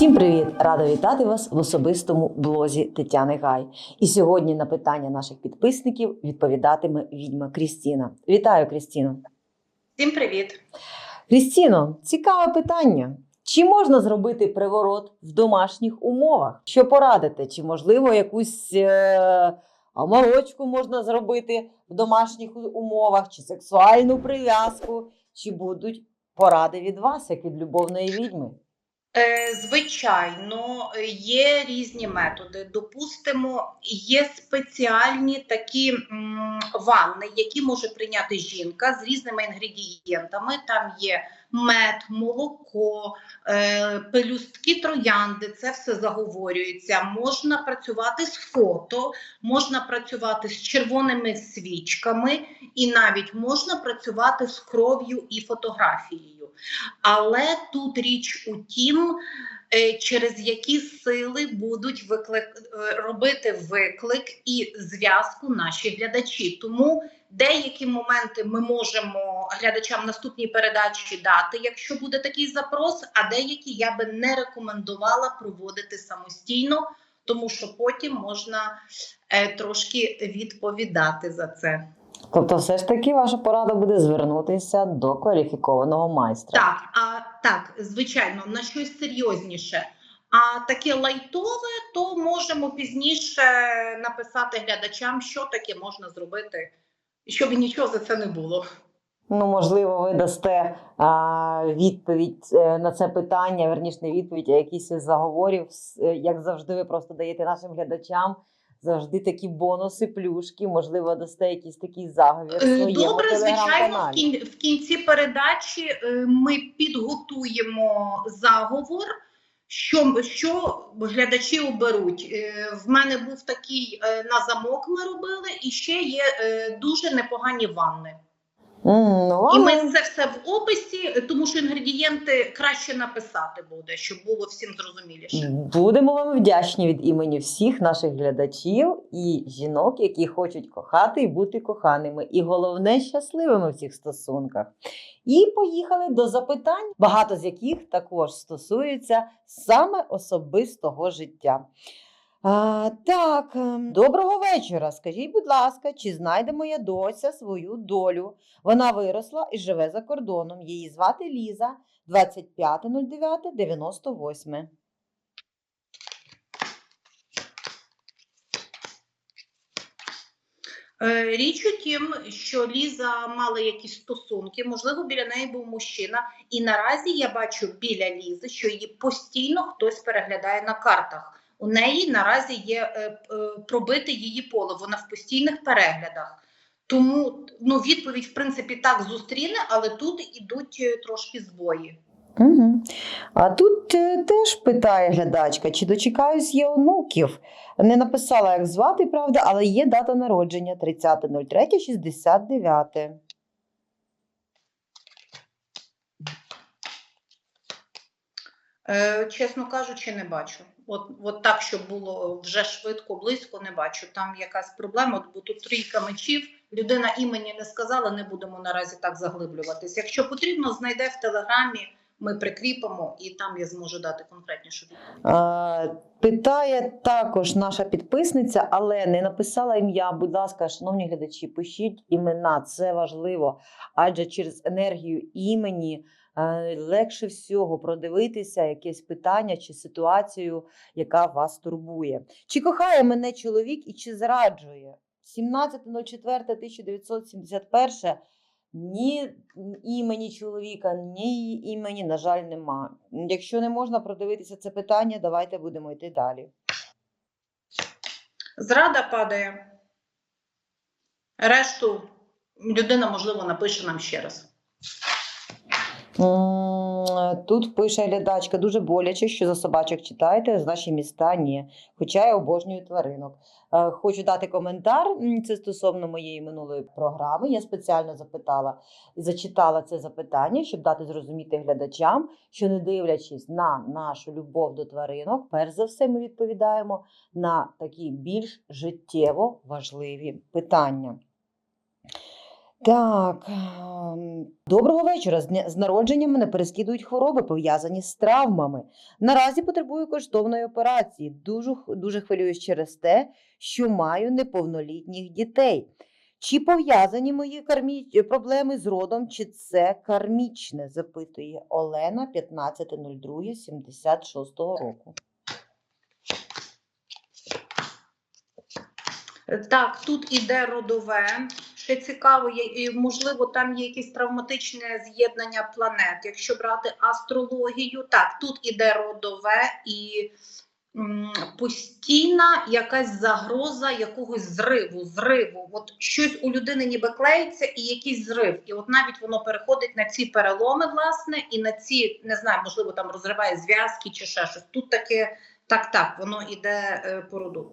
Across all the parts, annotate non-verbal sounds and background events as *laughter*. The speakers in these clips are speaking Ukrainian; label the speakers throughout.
Speaker 1: Всім привіт! Рада вітати вас в особистому блозі Тетяни Гай. І сьогодні на питання наших підписників відповідатиме відьма Крістіна. Вітаю, Крістіно!
Speaker 2: Всім привіт!
Speaker 1: Крістіно, цікаве питання. Чи можна зробити приворот в домашніх умовах? Що порадите? Чи можливо якусь е- омолочку можна зробити в домашніх умовах, чи сексуальну прив'язку? Чи будуть поради від вас, як від любовної відьми?
Speaker 2: Е, Звичайно, є різні методи. Допустимо, є спеціальні такі ванни, які може прийняти жінка з різними інгредієнтами. Там є мед, молоко, е, пелюстки троянди. Це все заговорюється. Можна працювати з фото, можна працювати з червоними свічками, і навіть можна працювати з кров'ю і фотографією. Але тут річ у тім, е, через які сили будуть виклик, е, робити виклик і зв'язку наші глядачі. Тому деякі моменти ми можемо глядачам наступній передачі дати, якщо буде такий запрос, а деякі я би не рекомендувала проводити самостійно, тому що потім можна е, трошки відповідати за це.
Speaker 1: Тобто, все ж таки, ваша порада буде звернутися до кваліфікованого майстра.
Speaker 2: Так, а так, звичайно, на щось серйозніше. А таке лайтове, то можемо пізніше написати глядачам, що таке можна зробити, щоб нічого за це не було.
Speaker 1: Ну, можливо, ви дасте а, відповідь е, на це питання, верніше не відповідь, а якісь із заговорів. Е, Як завжди, ви просто даєте нашим глядачам завжди такі бонуси, плюшки, можливо, дасте якийсь такий заговір
Speaker 2: Е,
Speaker 1: своєму
Speaker 2: Добре, звичайно, в, кін- в кінці передачі е, ми підготуємо заговор, що, що глядачі оберуть. Е, В мене був такий на замок. Ми робили, і ще є дуже непогані ванни.
Speaker 1: Ну,
Speaker 2: І ми це все в описі, тому що інгредієнти краще написати буде, щоб було всім зрозуміліше.
Speaker 1: Будемо вам вдячні від імені всіх наших глядачів і жінок, які хочуть кохати і бути коханими, і головне щасливими в цих стосунках. І поїхали до запитань, багато з яких також стосуються саме особистого життя. А, так, ем, доброго вечора. Скажіть, будь ласка, чи знайде моя доця свою долю? Вона виросла і живе за кордоном. Її звати Ліза. 25.09.98.
Speaker 2: Е, Річ у тім, що Ліза мала якісь стосунки, можливо, біля неї був мужчина, і наразі я бачу біля Лізи, що її постійно хтось переглядає на картах. У неї наразі є е, е, пробите її поле, вона в постійних переглядах. Тому ну, відповідь, в принципі, так зустріне, але тут ідуть е, трошки збої.
Speaker 1: Угу. А тут теж питає глядачка, чи дочекаюсь я онуків. Не написала, як звати, правда, але є дата народження 30.03.69.
Speaker 2: Е, чесно кажучи, не бачу. От, от так, щоб було вже швидко, близько, не бачу. Там якась проблема, бо тут трійка мечів. Людина імені не сказала, не будемо наразі так заглиблюватись. Якщо потрібно, знайде в телеграмі, ми прикріпимо, і там я зможу дати конкретнішу.
Speaker 1: Питає також наша підписниця, але не написала ім'я. Будь ласка, шановні глядачі, пишіть імена, це важливо. Адже через енергію імені е, легше всього продивитися якесь питання чи ситуацію, яка вас турбує. Чи кохає мене чоловік і чи зраджує? 17.04.1971 ні імені чоловіка, ні імені, на жаль, нема. Якщо не можна продивитися це питання, давайте будемо йти далі.
Speaker 2: Зрада падає. Решту людина, можливо, напише нам ще раз.
Speaker 1: М, Тут пише глядачка, дуже боляче, що за собачок читаєте, з наші міста ні. Хоча я обожнюю тваринок. Е, Хочу дати коментар. Це стосовно моєї минулої програми. Я спеціально запитала і зачитала це запитання, щоб дати зрозуміти глядачам, що не дивлячись на нашу любов до тваринок, перш за все ми відповідаємо на такі більш життєво важливі питання. Так, ем, доброго вечора. З, народженням мене переслідують хвороби, пов'язані з травмами. Наразі потребую коштовної операції. Дуже, дуже хвилююсь через те, що маю неповнолітніх дітей. Чи пов'язані мої кармі... проблеми з родом, чи це кармічне? запитує Олена 15.02.76 року.
Speaker 2: Так, тут іде родове. Ще цікаво, і, можливо, там є якесь травматичне з'єднання планет. Якщо брати астрологію, так, тут іде родове і постійна якась загроза якогось зриву, зриву. От щось у людини ніби клеїться і якийсь зрив. І от навіть воно переходить на ці переломи, власне, і на ці, не знаю, можливо, там розриває зв'язки чи ще щось. Тут таке, так, так, воно іде е, по роду.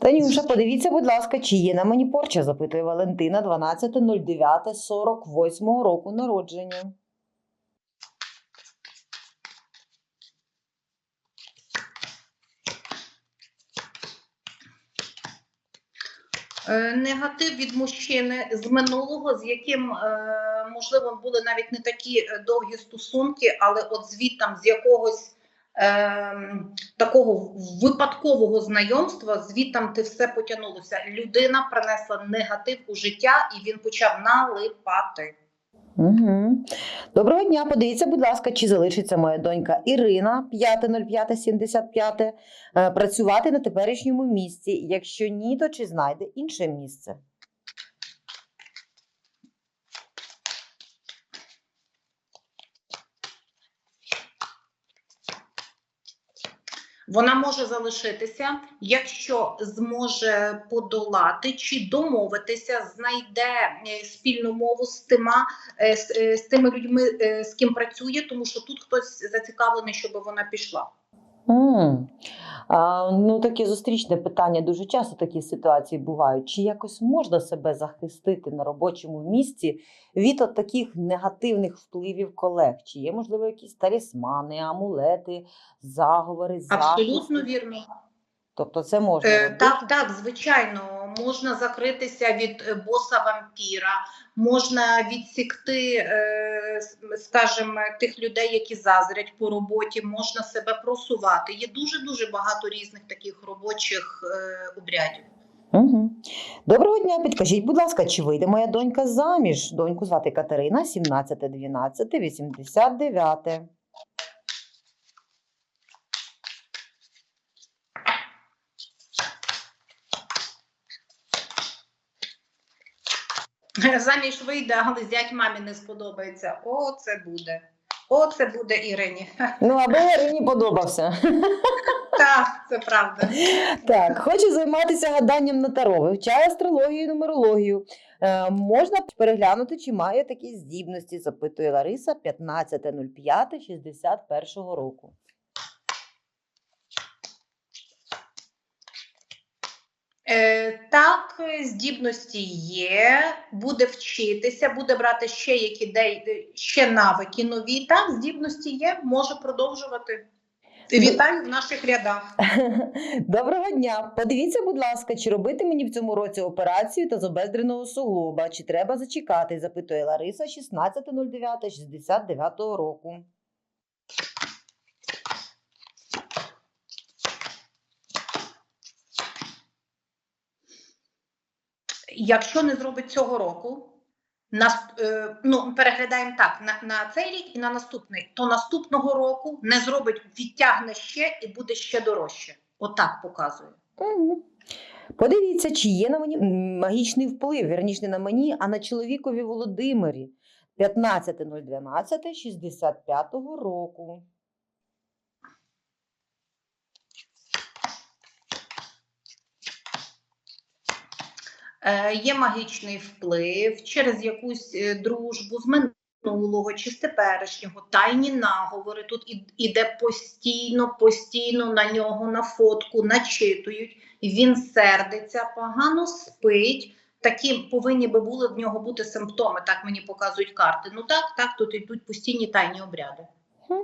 Speaker 1: Танюша, подивіться, будь ласка, чи є на мені порча, запитує Валентина 12.09.48 року народження.
Speaker 2: Е, Негатив від мужчини з минулого, з яким е, можливо були навіть не такі е, довгі стосунки, але от звідтам з якогось такого випадкового знайомства, звідтам ти все потягнулося. Людина принесла негатив у життя, і він почав налипати.
Speaker 1: Угу. Доброго дня. Подивіться, будь ласка, чи залишиться моя донька Ірина 5.05.75 е, працювати на теперішньому місці. Якщо ні, то чи знайде інше місце?
Speaker 2: Вона може залишитися, якщо зможе подолати чи домовитися, знайде е, спільну мову з тима е, з, е, з тими людьми, з ким працює, тому що тут хтось зацікавлений, щоб вона пішла.
Speaker 1: М А, ну, таке зустрічне питання. Дуже часто такі ситуації бувають. Чи якось можна себе захистити на робочому місці від от таких негативних впливів колег? Чи є, можливо, якісь талісмани, амулети, заговори,
Speaker 2: Абсолютно
Speaker 1: захисти?
Speaker 2: вірно.
Speaker 1: Тобто це можна
Speaker 2: Е, так, так, звичайно, можна закритися від е, боса вампіра, можна відсікти, е, скажімо, тих людей, які заздрять по роботі, можна себе просувати. Є дуже дуже багато різних таких робочих е, обрядів.
Speaker 1: Угу. Доброго дня, підкажіть, будь ласка, чи вийде моя донька заміж? Доньку звати Катерина, 17.12.89. *laughs*
Speaker 2: Заміж вийде, але зять мамі не сподобається. О, це буде. О, це буде Ірині. *laughs*
Speaker 1: Ну, аби Ірині подобався. *laughs*
Speaker 2: Так, це правда.
Speaker 1: Так, хочу займатися гаданням на таро, вивчаю астрологію і нумерологію. Е, можна переглянути, чи має такі здібності, запитує Лариса 15.05.61 року.
Speaker 2: Так, е, здібності є, буде вчитися, буде брати ще які ще навики нові. Так, здібності є, може продовжувати. Вітаю в наших рядах. *laughs*
Speaker 1: Доброго дня. Подивіться, будь ласка, чи робити мені в цьому році операцію та з обездреного суглоба, чи треба зачекати, запитує Лариса 16.09.69 року.
Speaker 2: Якщо не зробить цього року, е, ну, переглядаємо так на, на цей рік і на наступний, то наступного року не зробить, відтягне ще і буде ще дорожче. Отак показує.
Speaker 1: Подивіться, чи є на мені магічний вплив, вірніше не на мені, а на чоловікові Володимирі 15.012.65 року.
Speaker 2: Є магічний вплив через якусь е, дружбу з минулого чи з теперішнього, тайні наговори. Тут іде постійно, постійно на нього на фотку начитують. Він сердиться, погано спить. Такі повинні би були в нього бути симптоми. Так мені показують карти. Ну так, так, тут йдуть постійні тайні обряди.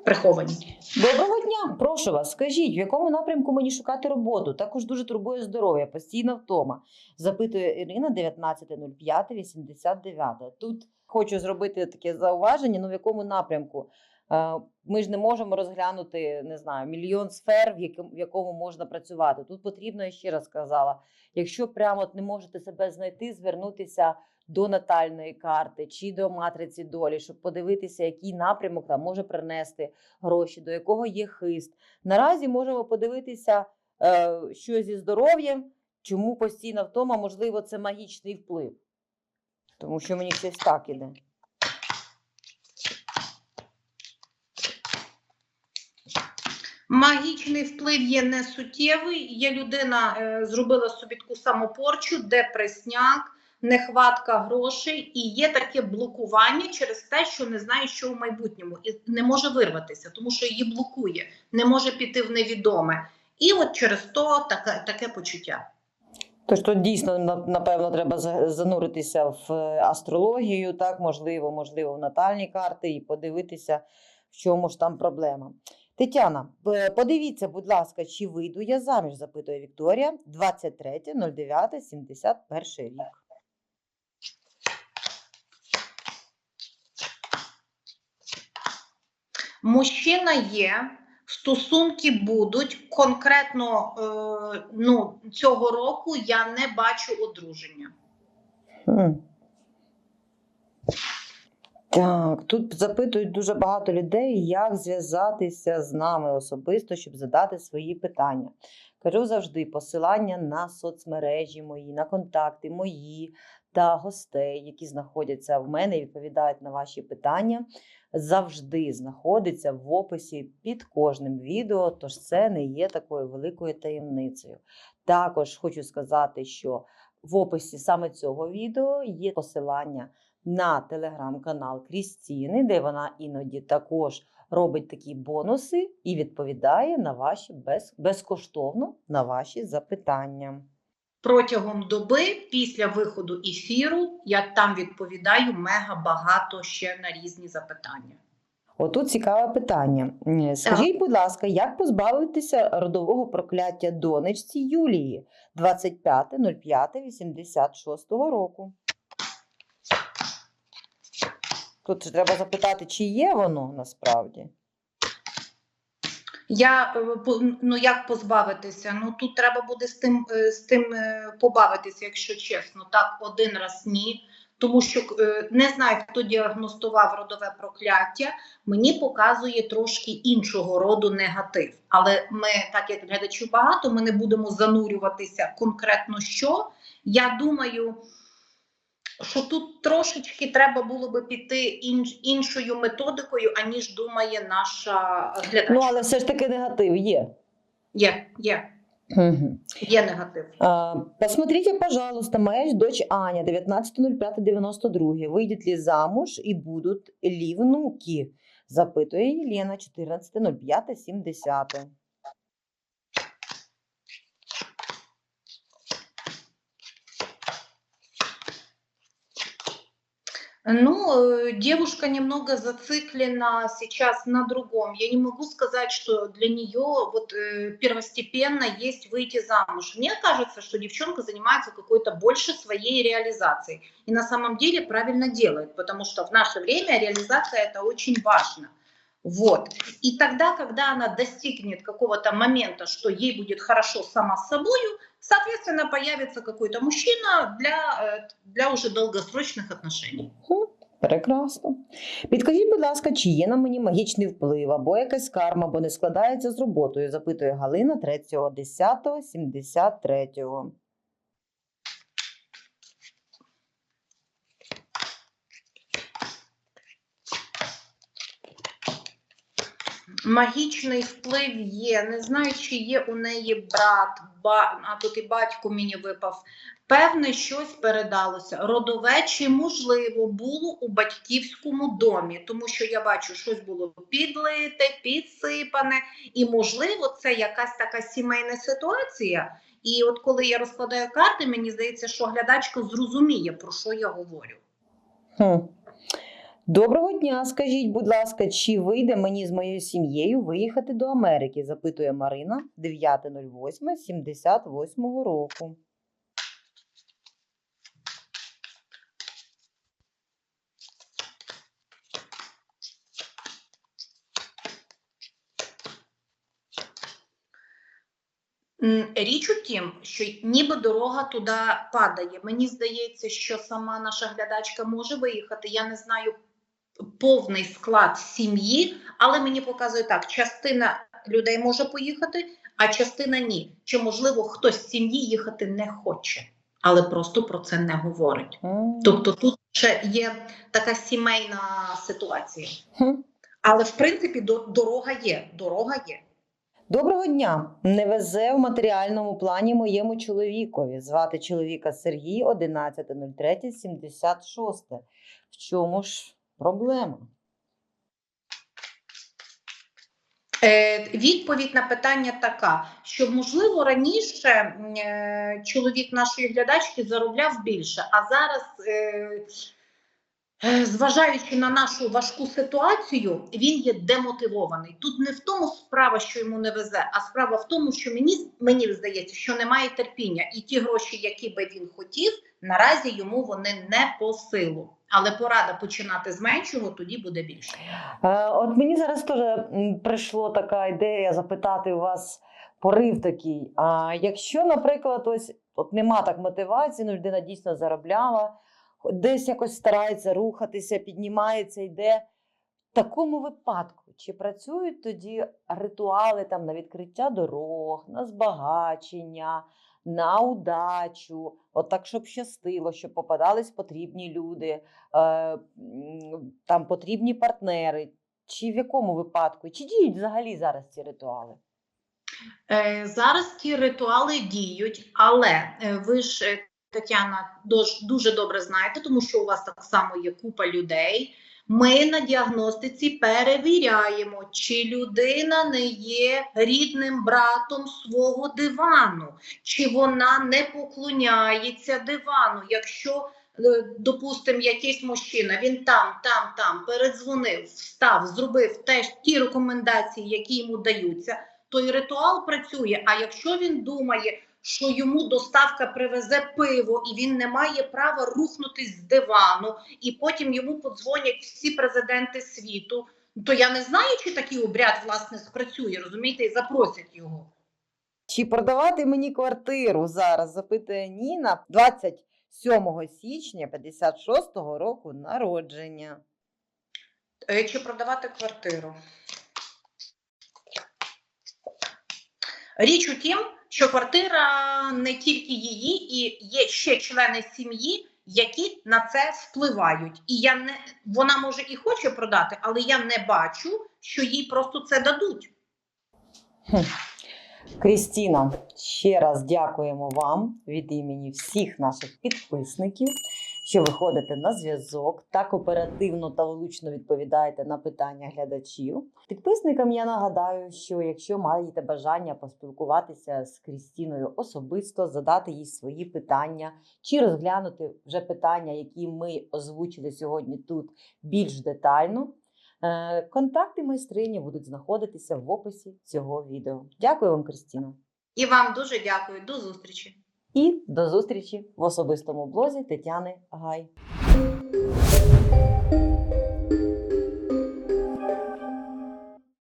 Speaker 2: Приховані.
Speaker 1: Доброго дня, прошу вас. Скажіть, в якому напрямку мені шукати роботу? Також дуже турбує здоров'я, постійна втома. Запитує Ірина 19.05.89. Тут хочу зробити таке зауваження. Ну в якому напрямку? Е, Ми ж не можемо розглянути не знаю мільйон сфер, в якому, в якому можна працювати. Тут потрібно я ще раз сказала: якщо прямо не можете себе знайти, звернутися до натальної карти чи до матриці долі, щоб подивитися, який напрямок там може принести гроші, до якого є хист. Наразі можемо подивитися, е, що зі здоров'ям, чому постійна втома, можливо, це магічний вплив. Тому що мені щось так іде.
Speaker 2: Магічний вплив є не суттєвий. Є людина е, зробила собі таку самопорчу, депресняк, нехватка грошей, і є таке блокування через те, що не знає, що в майбутньому, і не може вирватися, тому що її блокує, не може піти в невідоме. І от через то таке, таке почуття.
Speaker 1: Тож тут дійсно напевно треба за- зануритися в е, астрологію, так можливо, можливо, в натальні карти і подивитися, в чому ж там проблема. Тетяна, подивіться, будь ласка, чи вийду я заміж, запитує Вікторія, 23.09.71 рік.
Speaker 2: Мужчина є, стосунки будуть. Конкретно е, ну, цього року я не бачу одруження.
Speaker 1: Так, тут запитують дуже багато людей, як зв'язатися з нами особисто, щоб задати свої питання. Кажу завжди посилання на соцмережі мої, на контакти мої та гостей, які знаходяться в мене і відповідають на ваші питання. Завжди знаходиться в описі під кожним відео, тож це не є такою великою таємницею. Також хочу сказати, що в описі саме цього відео є посилання на телеграм-канал Крістіни, де вона іноді також робить такі бонуси і відповідає на ваші без, безкоштовно на ваші запитання.
Speaker 2: Протягом доби після виходу ефіру я там відповідаю мега багато ще на різні запитання.
Speaker 1: Отут цікаве питання. Скажіть, будь ласка, як позбавитися родового прокляття донечці Юлії 25.05.86 року? Тут треба запитати, чи є воно насправді.
Speaker 2: Я е, ну як позбавитися? Ну тут треба буде з тим е, з тим е, побавитися, якщо чесно. Так, один раз ні. Тому що не знаю, хто діагностував родове прокляття. Мені показує трошки іншого роду негатив. Але ми, так як глядачів багато, ми не будемо занурюватися конкретно що. Я думаю, що тут трошечки треба було би піти інш, іншою методикою, аніж думає наша глядачка.
Speaker 1: Ну, але все ж таки негатив є.
Speaker 2: Є, є,
Speaker 1: Угу.
Speaker 2: є негатив.
Speaker 1: А, Посмотрите, пожалуйста, моя дочь Аня, 19.05.92. Выйдет ли замуж и будут ли внуки? Запитує Єлена, 14.05.70.
Speaker 2: Ну, э, девушка немного зациклена сейчас на другом. Я не могу сказать, что для нее вот э, первостепенно есть выйти замуж. Мне кажется, что девчонка занимается какой-то больше своей реализацией. И на самом деле правильно делает, потому что в наше время реализация это очень важно. Вот. И тогда, когда она достигнет какого-то момента, что ей будет хорошо сама с собою, соответственно, появится какой-то мужчина для, э, для уже долгосрочных отношений.
Speaker 1: Прекрасно. Підкажіть, будь ласка, чи є на мені магічний вплив або якась карма, бо не складається з роботою, запитує Галина 3.10.73.
Speaker 2: Магічний вплив є. Не знаю, чи є у неї брат, ба, а тут і батько мені випав. Певне, щось передалося. Родове чи можливо було у батьківському домі, тому що я бачу, щось було підлите, підсипане, і можливо, це якась така сімейна ситуація. І от коли я розкладаю карти, мені здається, що глядачка зрозуміє, про що я говорю.
Speaker 1: Хм. Доброго дня. Скажіть, будь ласка, чи вийде мені з моєю сім'єю виїхати до Америки? запитує Марина 9.08.78 року.
Speaker 2: Річ у тім, що ніби дорога туди падає. Мені здається, що сама наша глядачка може виїхати. Я не знаю повний склад сім'ї, але мені показує так: частина людей може поїхати, а частина ні. Чи можливо хтось з сім'ї їхати не хоче, але просто про це не говорить. Тобто тут ще є така сімейна ситуація. Але в принципі дорога є. Дорога є.
Speaker 1: Доброго дня! Не везе в матеріальному плані моєму чоловікові. Звати чоловіка Сергій 11.03.76. В чому ж проблема?
Speaker 2: Е, відповідь на питання така: що можливо раніше е, чоловік нашої глядачки заробляв більше, а зараз. Е, Зважаючи на нашу важку ситуацію, він є демотивований. Тут не в тому справа, що йому не везе, а справа в тому, що мені мені здається, що немає терпіння, і ті гроші, які би він хотів, наразі йому вони не по силу. Але порада починати з меншого, тоді буде більше.
Speaker 1: Е, От мені зараз теж прийшла така ідея запитати у вас порив такий. А якщо, наприклад, ось от нема так мотивації, ну людина дійсно заробляла, десь якось старається рухатися, піднімається, йде. В такому випадку, чи працюють тоді ритуали там на відкриття дорог, на збагачення, на удачу, от так, щоб щастило, щоб попадались потрібні люди, е, там потрібні партнери, чи в якому випадку? Чи діють взагалі зараз ці ритуали?
Speaker 2: Е, Зараз ті ритуали діють, але е, ви ж, Тетяна, дуже добре знаєте, тому що у вас так само є купа людей. Ми на діагностиці перевіряємо, чи людина не є рідним братом свого дивану, чи вона не поклоняється дивану. Якщо, е, допустимо, якийсь мужчина, він там, там, там передзвонив, встав, зробив теж ті рекомендації, які йому даються то і ритуал працює. А якщо він думає, що йому доставка привезе пиво, і він не має права рухнутись з дивану, і потім йому подзвонять всі президенти світу, то я не знаю, чи такий обряд власне спрацює, розумієте, і запросять його.
Speaker 1: Чи продавати мені квартиру зараз? запитує Ніна 27 січня 56-го року народження.
Speaker 2: Е, Чи продавати квартиру? Річ у тім, що квартира не тільки її, і є ще члени сім'ї, які на це впливають. І я не вона може і хоче продати, але я не бачу, що їй просто це дадуть.
Speaker 1: Крістіна, ще раз дякуємо вам від імені всіх наших підписників, що виходите на зв'язок, так оперативно та влучно відповідаєте на питання глядачів. Підписникам я нагадаю, що якщо маєте бажання поспілкуватися з Крістіною особисто, задати їй свої питання чи розглянути вже питання, які ми озвучили сьогодні тут більш детально. Е, Контакти майстрині будуть знаходитися в описі цього відео. Дякую вам, Кристіно.
Speaker 2: І вам дуже дякую. До зустрічі.
Speaker 1: І до зустрічі в особистому блозі Тетяни Гай.